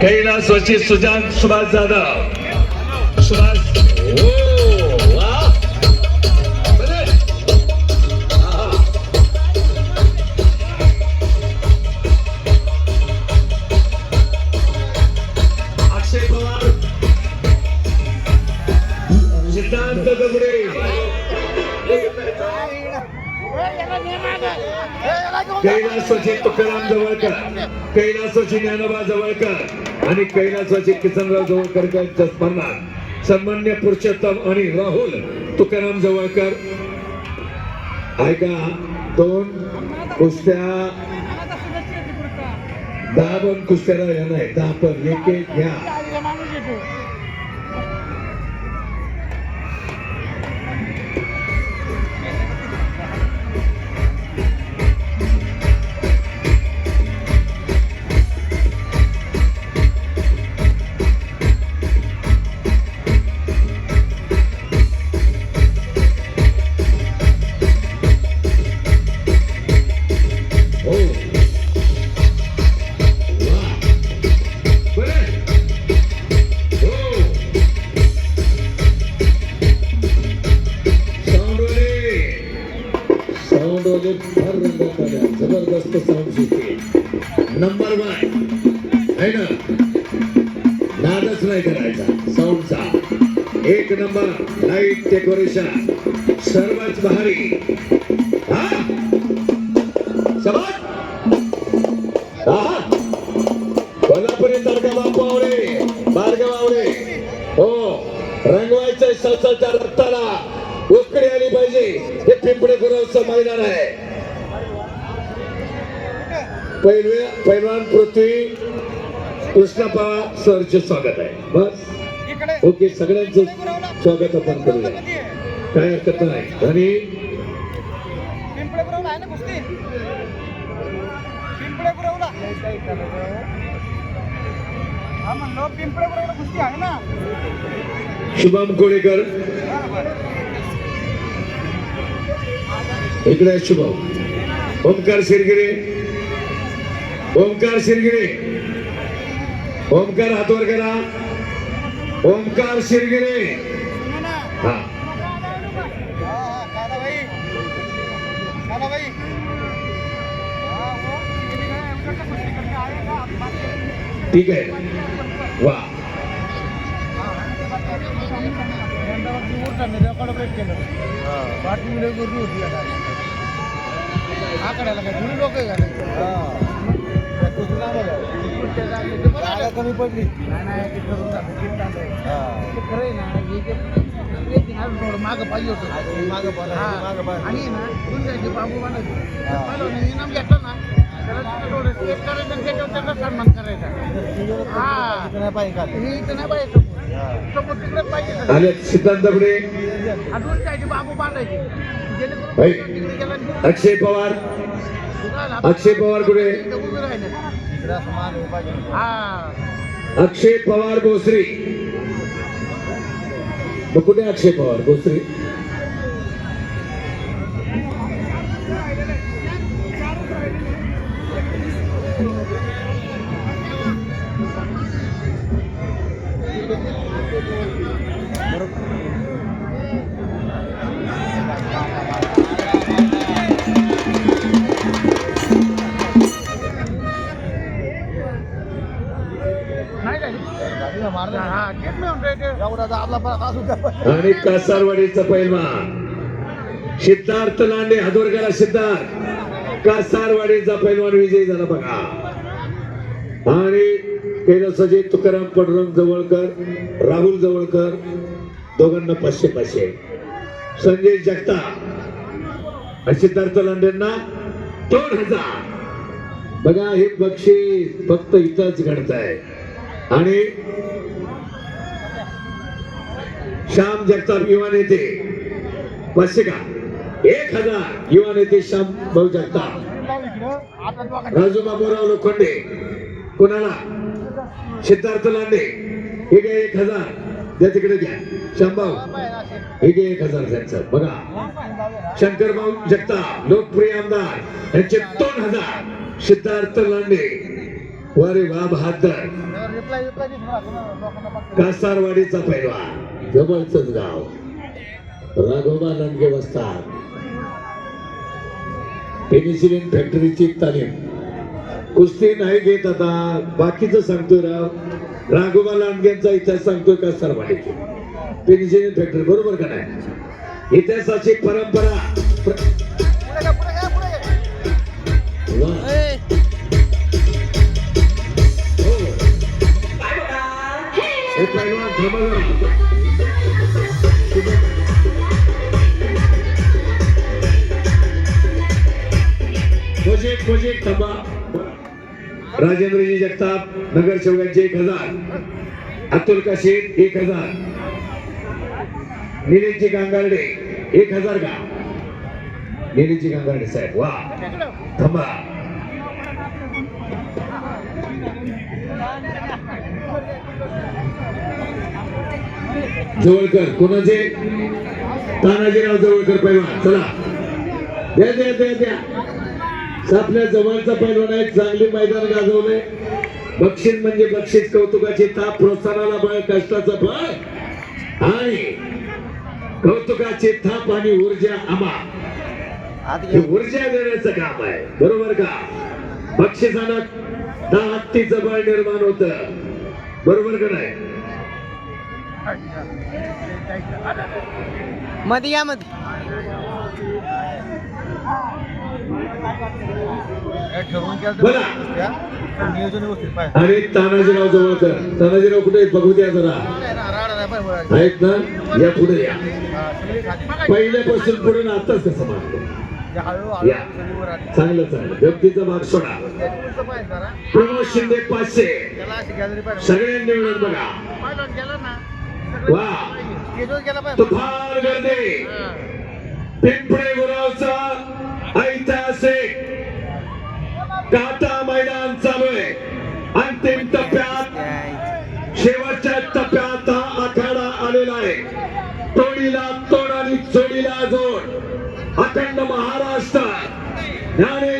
कैलास वशी सुजान सुभाष जाधव. सुभाष. कैलासवाची तुकाराम जवळकर कैलासवाची ज्ञानोबा जवळकर आणि कैलासवाची किसनराव जवळकर यांच्या स्मरणात सन्मान्य पुरुषोत्तम आणि राहुल तुकाराम जवळकर. ऐका दोन कुस्त्या. दहा पण कुस्त्याला या दहा पण. एक एक घ्या. एक नंबर लाइट डेकोरेशन सर्वच भारी. हा? कोल्हापुरी तारका बापू आवडे भार्गव आवडे. हो रंगवायचं संसाच्या रक्ताला. उकडी आली पाहिजे. हे पिंपळे गुरवचं मैदान आहे. पहिलवे पैलवान पृथ्वी कृष्णप्पा सरचे स्वागत आहे. बस. ओके सगळ्यांचं स्वागत आपण करूया. काय हरकत नाही. आणि हा शुभम कोळेकर. इकडे शुभम. ओमकार शिरगिरे. ओमकार शिरगिरे. ओमकार हातवर करा. ओमकार शिरगिरे. हा. हा हा कालाबाई कालाबाई हा वो किती काय एवढं कुस्ती आहे कमी पडली. माग पाहिजे होतं माग आणि ना बाबू बनायचे इनाम घेतलं ना टेस्ट करायचं त्याच्यावर त्याचा सन्मान करायचा हा इथं नाही पाहिजे समोर तिकडेच सिद्धांत बाबू बांधायचे. जेणेकरून अक्षय पवार. अक्षय पवार कुठे? हा. अक्षय पवार भोसरी. मग कुठे अक्षय पवार भोसरी? आणि कासारवाडीचा पैलवान सिद्धार्थ लांडे हातोरकरा सिद्धार्थ. कासारवाडीचा पैलवान विजयी झाला बघा. आणि कैलासाचे तुकाराम पडरंग जवळकर राहुल जवळकर दोघांना पाचशे पाचशे. संजय जगताप. आणि सिद्धार्थ लांडेंना दोन हजार. बघा हे बक्षीस फक्त इथंच घडत आहे आणि श्याम जगताप युवा नेते पाचशे का एक हजार युवा नेते श्याम भाऊ जगताप. राजू बाबूराव लोखंडे कोणाला? सिद्धार्थ लांडे हे घे एक हजार. द्या तिकडे घ्या. श्यामभाऊ हे घे एक हजार त्यांचं. बघा. शंकरभाऊ जगताप लोकप्रिय आमदार यांचे दोन हजार. सिद्धार्थ लांडे वारे वा बघतो कासारवाडीचा पैलवा जवळच गाव. राघोबा लंडगे वस्तात पेनिसिलिन फॅक्टरीची तालीम. कुस्ती नाही घेत आता. बाकीचं सांगतोय राव. राघोबा लांडगेंचा इतिहास सांगतोय कासारवाडीची. पेनिसिलिन फॅक्टरी बरोबर का नाही? इतिहासाची परंपरा. थांबा थांबा. राजेंद्रजी जगताप नगरसेवकांचे एक हजार. अतुल काशीद एक हजार. निलेशजी गांगारडे एक हजार का निलेशजी गांगारडे साहेब वा. थांबा. जवळकर कोणाचे? तानाजीराव जवळकर पैलवान चला. द्या द्या द्या द्या. आपल्या जवळचा पैलवान आहे चांगली मैदान गाजवले. बक्षीस म्हणजे बक्षीस कौतुकाची ताप प्रोत्साहनाला बळ कष्टाचं बळ आणि कौतुकाची थाप आणि ऊर्जा आमा हे ऊर्जा देण्याचं काम आहे बरोबर का? बक्षिसानं दहा हत्तीचं बळ निर्माण होत बरोबर का नाही? मध्ये या मध्ये. ठरवून केलं आणि तानाजीराव जवळकर तानाजीराव कुठे आहेत? बघू द्या जरा. नाही ना, आहेत ना या पुढे या. पहिल्यापासून पुढे ना आताच कसं मानतो? चांगलं चांगलं. व्यक्तीचा भाग सोडा. प्रमोद शिंदे पाचशे. सगळ्यांनी मिळून बघा. ना वा. तुफान गर्दी. पिंपळे गुरावचा ऐतिहासिक काटा मैदान चालू आहे. अंतिम टप्प्यात शेवटच्या टप्प्यात हा आखाडा आलेला आहे. तोडीला तोड आणि जोडीला जोड. अखंड महाराष्ट्र. ज्ञानेश्वर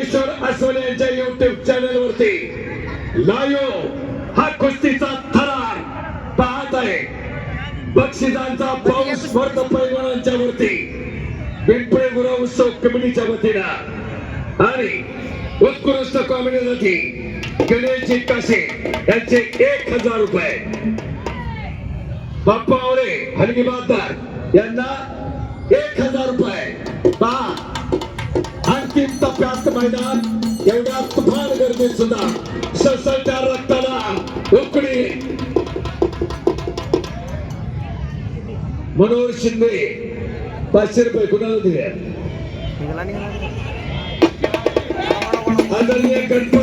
आणि उत्कृष्ट कॉमेडीसाठी गणेशजी काशे यांचे एक हजार रुपये. बाप्पा आवरे हलगी बाजार यांना एक हजार रुपये. पहा अंतिम टप्प्यात मैदान एवढ्या तुफान गर्दीत सुद्धा. ससलत्या रक्ताला उकडी मनोहर शिंदे पाचशे रुपये कुणाला दिले? కదలియకండి